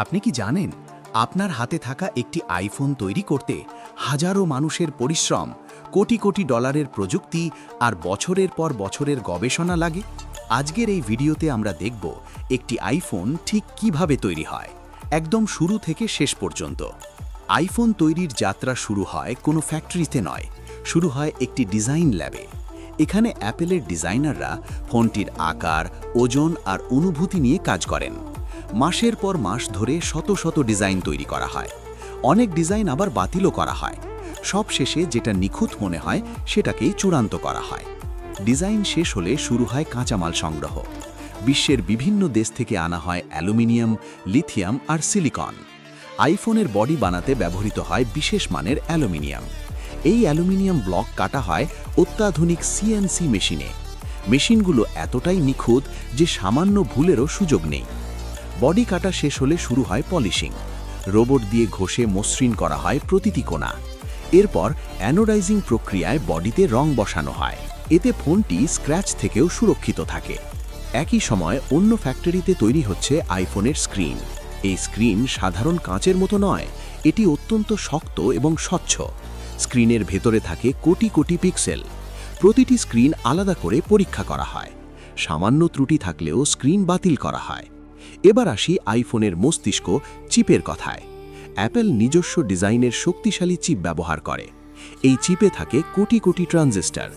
আপনি কি জানেন, আপনার হাতে থাকা একটি আইফোন তৈরি করতে হাজারো মানুষের পরিশ্রম, কোটি কোটি ডলারের প্রযুক্তি আর বছরের পর বছরের গবেষণা লাগে? আজকের এই ভিডিওতে আমরা দেখব একটি আইফোন ঠিক কীভাবে তৈরি হয়, একদম শুরু থেকে শেষ পর্যন্ত। আইফোন তৈরির যাত্রা শুরু হয় কোনো ফ্যাক্টরিতে নয়, শুরু হয় একটি ডিজাইন ল্যাবে এখানে অ্যাপেলের ডিজাইনাররা ফোনটির আকার, ওজন আর অনুভূতি নিয়ে কাজ করেন। মাসের পর মাস ধরে শত শত ডিজাইন তৈরি করা হয়। অনেক ডিজাইন আবার বাতিলও করা হয়। সব শেষে যেটা নিখুঁত মনে হয়, সেটাকেই চূড়ান্ত করা হয়। ডিজাইন শেষ হলে শুরু হয় কাঁচামাল সংগ্রহ। বিশ্বের বিভিন্ন দেশ থেকে আনা হয় অ্যালুমিনিয়াম, লিথিয়াম আর সিলিকন। আইফোনের বডি বানাতে ব্যবহৃত হয় বিশেষ মানের অ্যালুমিনিয়াম। এই অ্যালুমিনিয়াম ব্লক কাটা হয় অত্যাধুনিক সিএনসি মেশিনে। মেশিনগুলো এতটাই নিখুঁত যে সামান্য ভুলেরও সুযোগ নেই। বডি কাটা শেষ হলে শুরু হয় পলিশিং। রোবট দিয়ে ঘষে মসৃণ করা হয় প্রতিটি কোণা। এরপর অ্যানোডাইজিং প্রক্রিয়ায় বডিতে রং বসানো হয়। এতে ফোনটি স্ক্র্যাচ থেকেও সুরক্ষিত থাকে। একই সময় অন্য ফ্যাক্টরিতে তৈরি হচ্ছে আইফোনের স্ক্রিন। এই স্ক্রিন সাধারণ কাঁচের মতো নয়, এটি অত্যন্ত শক্ত এবং স্বচ্ছ। স্ক্রিনের ভেতরে থাকে কোটি কোটি পিক্সেল। প্রতিটি স্ক্রিন আলাদা করে পরীক্ষা করা হয়। সামান্য ত্রুটি থাকলেও স্ক্রিন বাতিল করা হয়। এবার আসি আইফোনের মস্তিষ্ক চিপের কথায়। অ্যাপেল নিজস্ব ডিজাইনের শক্তিশালী চিপ ব্যবহার করে। এই চিপে থাকে কোটি কোটি ট্রানজিস্টার।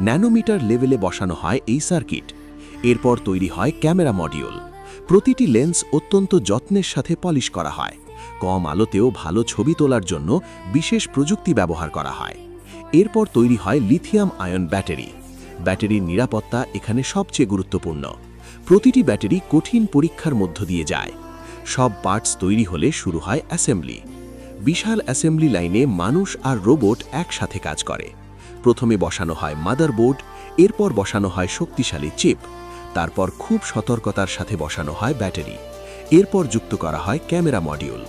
ন্যানোমিটার লেভেলে বসানো হয় এই সার্কিট। এরপর তৈরি হয় ক্যামেরা মডিউল। প্রতিটি লেন্স অত্যন্ত যত্নের সাথে পলিশ করা হয়। কম আলোতেও ভালো ছবি তোলার জন্য বিশেষ প্রযুক্তি ব্যবহার করা হয়। এরপর তৈরি হয় লিথিয়াম আয়ন ব্যাটারি। ব্যাটারির নিরাপত্তা এখানে সবচেয়ে গুরুত্বপূর্ণ। প্রতিটি ব্যাটারি কঠিন পরীক্ষার মধ্য দিয়ে যায়। সব পার্টস তৈরি হলে শুরু হয় অ্যাসেম্বলি। বিশাল অ্যাসেম্বলি লাইনে মানুষ আর রোবট একসাথে কাজ করে। প্রথমে বসানো হয় মাদারবোর্ড, এরপর বসানো হয় শক্তিশালী চিপ, তারপর খুব সতর্কতার সাথে বসানো হয় ব্যাটারি। এরপর যুক্ত করা হয় ক্যামেরা মডিউল।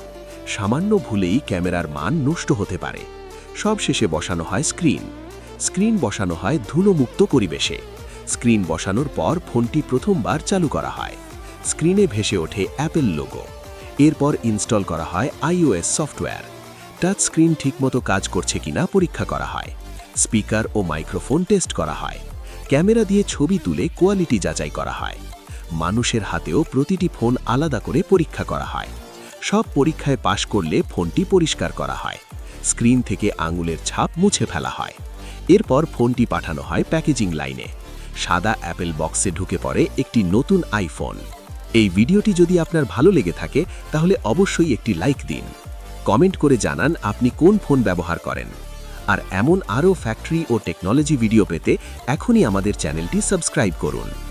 সামান্য ভুলেই ক্যামেরার মান নষ্ট হতে পারে। সবশেষে বসানো হয় স্ক্রিন। স্ক্রিন বসানো হয় ধুলোমুক্ত পরিবেশে। স্ক্রিন বসানোর পর ফোনটি প্রথমবার চালু করা হয়। স্ক্রিনে ভেসে ওঠে অ্যাপেল লোগো এরপর ইনস্টল করা হয় আইওএস সফটওয়্যার টাচ স্ক্রিন ঠিকমতো কাজ করছে কিনা পরীক্ষা করা হয়। স্পিকার ও মাইক্রোফোন টেস্ট করা হয়। ক্যামেরা দিয়ে ছবি তুলে কোয়ালিটি যাচাই করা হয়। মানুষের হাতেও প্রতিটি ফোন আলাদা করে পরীক্ষা করা হয়। সব পরীক্ষায় পাশ করলে ফোনটি পরিষ্কার করা হয়। স্ক্রিন থেকে আঙুলের ছাপ মুছে ফেলা হয়। এরপর ফোনটি পাঠানো হয় প্যাকেজিং লাইনে সাদা অ্যাপেল বক্সে ঢুকে পড়ে একটি নতুন আইফোন। এই ভিডিওটি যদি আপনার ভালো লেগে থাকে, তাহলে অবশ্যই একটি লাইক দিন। কমেন্ট করে জানান আপনি কোন ফোন ব্যবহার করেন। আর এমন আরও ফ্যাক্টরি ও টেকনোলজি ভিডিও পেতে এখনই আমাদের চ্যানেলটি সাবস্ক্রাইব করুন।